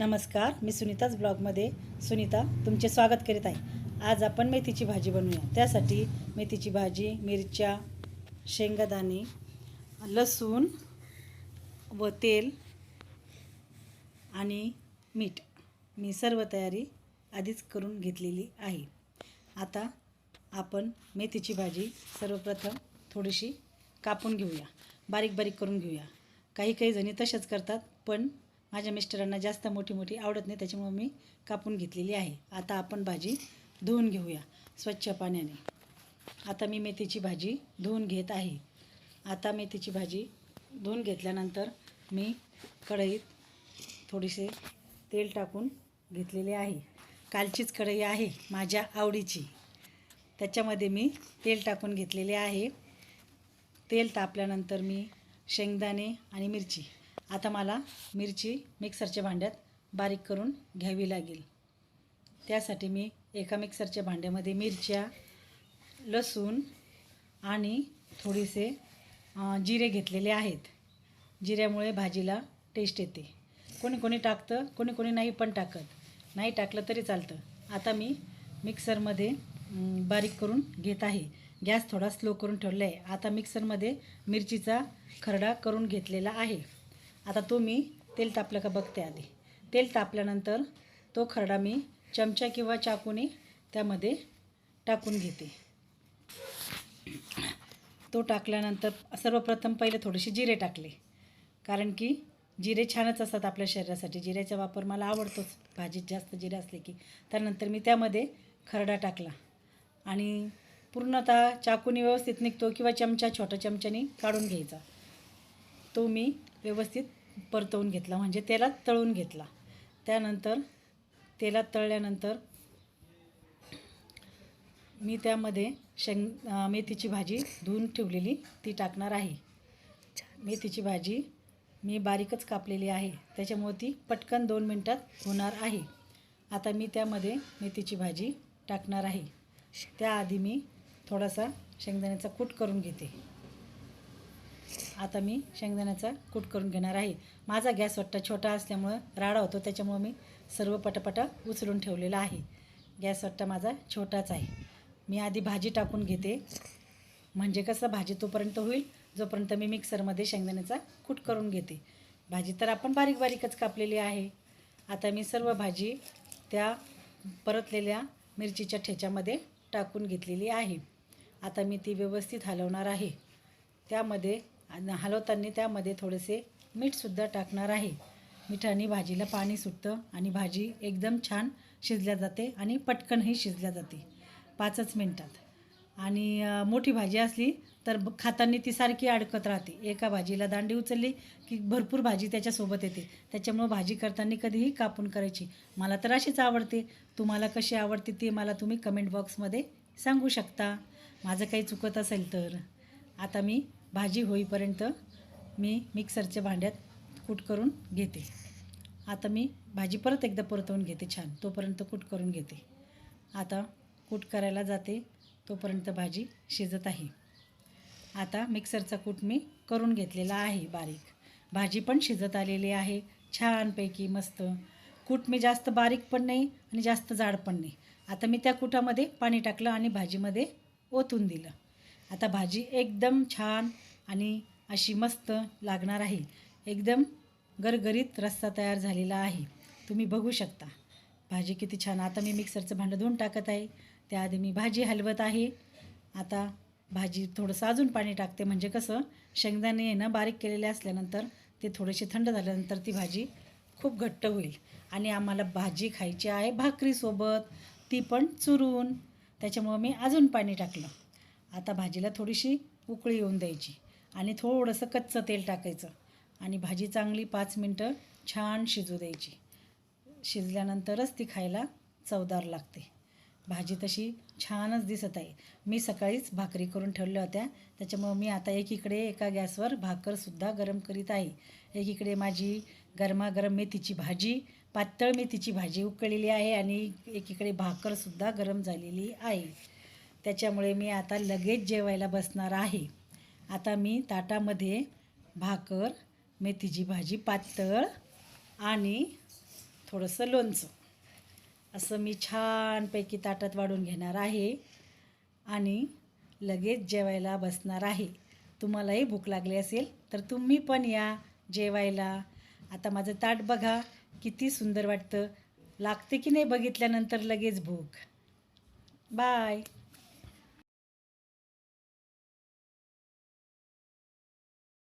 नमस्कार मी सुनीताच ब्लॉगमध्ये. सुनीता तुमचे स्वागत करीत आहे. आज आपण मेथीची भाजी बनवूया. त्यासाठी मेथीची भाजी मिरच्या शेंगादाणे लसूण व तेल आणि मीठ. मी सर्व तयारी आधीच करून घेतलेली आहे. आता आपण मेथीची भाजी सर्वप्रथम थोडीशी कापून घेऊया. बारीक बारीक करून घेऊया. काही काही जणी तशाच करतात पण माझ्या मिस्टरांना जास्त मोठी मोठी आवडत नाही त्याच्यामुळे मी कापून घेतलेली आहे. आता आपण भाजी धुवून घेऊया स्वच्छ पाण्याने. आता मी मेथीची भाजी धुवून घेत आहे. आता मेथीची भाजी धुवून घेतल्यानंतर मी कढईत थोडेसे तेल टाकून घेतलेले आहे. कालचीच कढई आहे माझ्या आवडीची. त्याच्यामध्ये मी तेल टाकून घेतलेले आहे. तेल तापल्यानंतर मी शेंगदाणे आणि मिरची आता मला मिरची मिक्सरच्या भांड्यात बारीक करून घ्यावी लागेल. त्यासाठी मी एका मिक्सरच्या भांड्यामध्ये मिरच्या लसूण आणि थोडेसे जिरे घेतलेले आहेत. जिऱ्यामुळे भाजीला टेस्ट येते. कोणी कोणी टाकतं कोणी कोणी नाही पण टाकत. नाही टाकलं तरी चालतं. आता मी मिक्सरमध्ये बारीक करून घेत आहे. गॅस थोडा स्लो करून ठेवला आहे आता मिक्सरमध्ये मिरचीचा खरडा करून घेतलेला आहे. आता तो मी तेल तापलं का बघते आधी. तेल तापल्यानंतर तो खरडा मी चमचा किंवा चाकूने त्यामध्ये टाकून घेते. तो टाकल्यानंतर सर्वप्रथम पहिले थोडेसे जिरे टाकले. कारण की जिरे छानच असतात आपल्या शरीरासाठी. जिऱ्याचा वापर मला आवडतोच. भाजीत जास्त जिरे असले की. त्यानंतर मी त्यामध्ये खरडा टाकला. आणि पूर्णतः चाकूने व्यवस्थित निघतो किंवा चमचा छोट्या चमच्याने काढून घ्यायचा. तो मी व्यवस्थित परतवून घेतला म्हणजे तेलात तळून घेतला. त्यानंतर तेलात तळल्यानंतर मी त्यामध्ये शेंग मेथीची भाजी धुवून ठेवलेली ती टाकणार आहे. मेथीची भाजी मी बारीकच कापलेली आहे. त्याच्यामुळे ती पटकन दोन मिनटात होणार आहे. आता मी त्यामध्ये मेथीची भाजी टाकणार आहे. त्याआधी मी थोडासा शेंगदाण्याचा कूट करून घेते. आता मी शेंगदाण्याचा कूट करून घेणार आहे. माझा गॅस वाटता छोटा असल्यामुळं राडा होतो त्याच्यामुळं मी सर्व पटापटा उचलून ठेवलेला आहे. गॅस वाटता माझा छोटाच आहे. मी आधी भाजी टाकून घेते. म्हणजे कसं भाजी तोपर्यंत होईल जोपर्यंत मी मिक्सरमध्ये शेंगदाण्याचा कूट करून घेते. भाजी तर आपण बारीक बारीकच कापलेली आहे. आता मी सर्व भाजी त्या परतलेल्या मिरचीच्या ठेच्यामध्ये टाकून घेतलेली आहे. आता मी ती व्यवस्थित हलवणार आहे. त्यामध्ये आणि हलवताना त्यामध्ये थोडेसे मीठसुद्धा टाकणार आहे. मिठाने भाजीला पाणी सुटतं आणि भाजी एकदम छान शिजल्या जाते आणि पटकनही शिजल्या जाते. पाचच मिनटात. आणि मोठी भाजी असली तर ब- खाताना ती सारखी अडकत राहते. एका भाजीला दांडी उचलली की भरपूर भाजी त्याच्यासोबत येते. त्याच्यामुळं भाजी करताना कधीही कापून करायची. मला तर अशीच आवडते. तुम्हाला कशी आवडते ती मला तुम्ही कमेंट बॉक्समध्ये सांगू शकता. माझं काही चुकत असेल तर. आता मी भाजी होईपर्यंत मी मिक्सरच्या भांड्यात कूट करून घेते. आता मी भाजी परत एकदा परतवून घेते छान तोपर्यंत कूट करून घेते. आता कूट करायला जाते तोपर्यंत भाजी शिजत आहे. आता मिक्सरचा कूट मी करून घेतलेला आहे बारीक. भाजी पण शिजत आलेली आहे छानपैकी मस्त. कूट मी जास्त बारीक पण नाही आणि जास्त जाड पण नाही. आता मी त्या कुटामध्ये पाणी टाकलं आणि भाजीमध्ये ओतून दिलं. आता भाजी एकदम छान आणि अशी मस्त लागणार आहे. एकदम गरगरीत रस्सा तयार झालेला आहे. तुम्ही बघू शकता. भाजी किती छान. आता मी मिक्सरचं भांडं धुवून टाकत आहे. त्याआधी मी भाजी हलवत आहे. आता भाजी थोडंसं अजून पाणी टाकते. म्हणजे कसं शेंगदाणे येणं बारीक केलेले असल्यानंतर ते थोडेसे थंड झाल्यानंतर ती भाजी खूप घट्ट होईल. आणि आम्हाला भाजी खायची आहे भाकरीसोबत. ती पण चुरून. त्याच्यामुळं मी अजून पाणी टाकलं. आता भाजीला थोडीशी उकळी येऊन द्यायची आणि थोडंसं कच्चं तेल टाकायचं आणि भाजी चांगली पाच मिनटं छान शिजू द्यायची. शिजल्यानंतरच ती खायला चवदार लागते. भाजी तशी छानच दिसत आहे. मी सकाळीच भाकरी करून ठेवल्या होत्या. त्याच्यामुळं मी आता एकीकडे एका गॅसवर भाकरसुद्धा गरम करीत आहे. एकीकडे माझी गरमागरम मेथीची भाजी पातळ मेथीची भाजी उकळलेली आहे आणि एकीकडे भाकरसुद्धा गरम झालेली आहे. त्याच्यामुळे मी आता लगेच जेवायला बसणार आहे. आता मी ताटामध्ये भाकर मेथीची भाजी पातळ आणि थोडंसं लोणचं. असं मी छानपैकी ताटात वाढून घेणार आहे आणि लगेच जेवायला बसणार आहे. तुम्हालाही भूक लागली असेल तर तुम्ही पण या जेवायला. आता माझं ताट बघा किती सुंदर वाटतं. लागते की नाही बघितल्यानंतर लगेच भूक. बाय.